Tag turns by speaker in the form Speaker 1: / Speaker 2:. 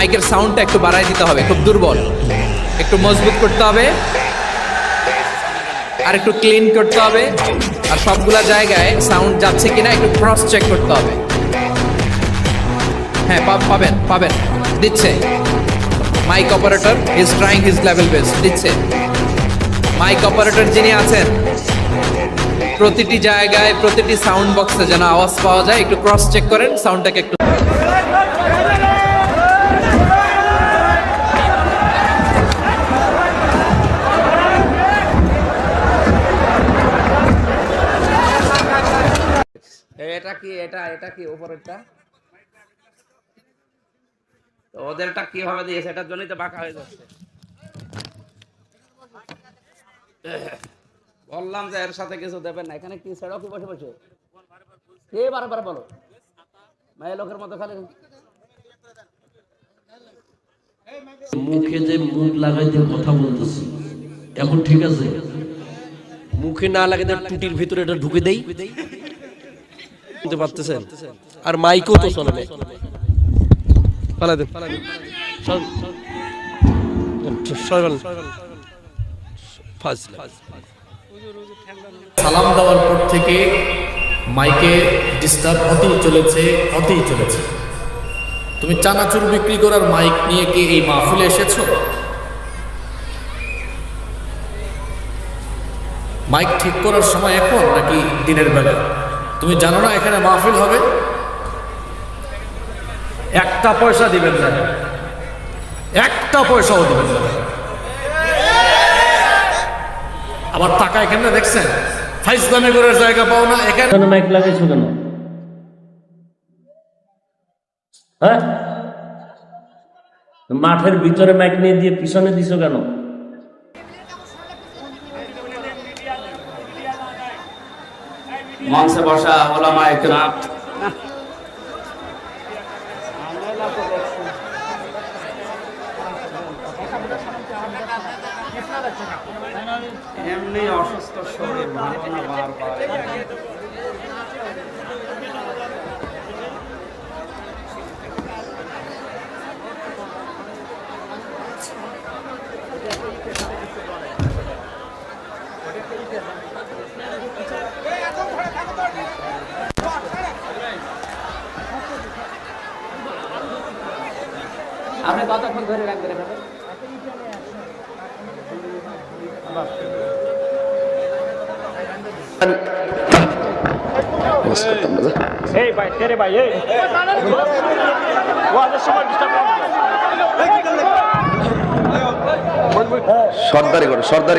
Speaker 1: মাইকের সাউন্ডটা একটু বাড়াই দিতে হবে, খুব দুর্বল। একটু মজবুত করতে হবে, আর একটু ক্লিন করতে হবে, আর সবগুলা জায়গায় সাউন্ড যাচ্ছে কিনা একটু ক্রস চেক করতে হবে। হ্যাঁ পাবেন পাবেন, দিচ্ছে। Mic operator is trying his level best দিচ্ছে। মাইক অপারেটর যিনি আছেন, প্রতিটি জায়গায় প্রতিটি সাউন্ড বক্সে যেন আওয়াজ পাওয়া যায়, একটু ক্রস চেক করেন, সাউন্ডটাকে একটু এটা কি, এটা এটা কি উপরেরটা? তো ওদেরটা কীভাবে দিয়েছে এটার জন্যই তো বাঁকা হয়ে যাচ্ছে। বললাম যে এর সাথে কিছু দেবেন না। এখানে কি ছেড়ো কি বসে বসে? কে বারবার বলো? মায়ের লোকের মতো খালি।
Speaker 2: মুখে যে মুখ লাগাই দিয়ে কথা বলতেছি এখন ঠিক আছে? মুখে না লাগে টুটির ভিতরে এটা ঢুকে দেই? বুঝতে পারতেছেন? আর মাইকও তো চলে না পালা দেন।
Speaker 3: সালাম দেওয়ার পর থেকে মাইকে ডিস্টার্ব হতেই চলেছে হতেই চলেছে। তুমি চানাচুর বিক্রি করার মাইক নিয়ে কি এই মাহফিলে এসেছ? মাইক ঠিক করার সময় এখন নাকি দিনের বেলা? তুমি জানো না এখানে মাহফিল হবে? একটা পয়সা দিবেন না। একটা পয়সাও দিবেন না। আবার টাকা এখানে দেখছেন? ফাইজলামি করার জায়গা পাও না, এখানে
Speaker 2: মাইক লাগাইছো কেন? হ্যাঁ? মাঠের ভিতরে মাইক নিয়ে দিয়ে পিছনে দিছো কেন?
Speaker 1: মঞ্চে বসা ওলামা একরাম। এমনি অসুস্থ শরীর ভালো না বারবার। আপনি কতক্ষণ ধরে রাখবেন এখানে
Speaker 4: এই ভাই তেরে ভাই এই। ওয়াজের সময় ডিস্টার্ব
Speaker 5: সর্দারি করে সর্দারি।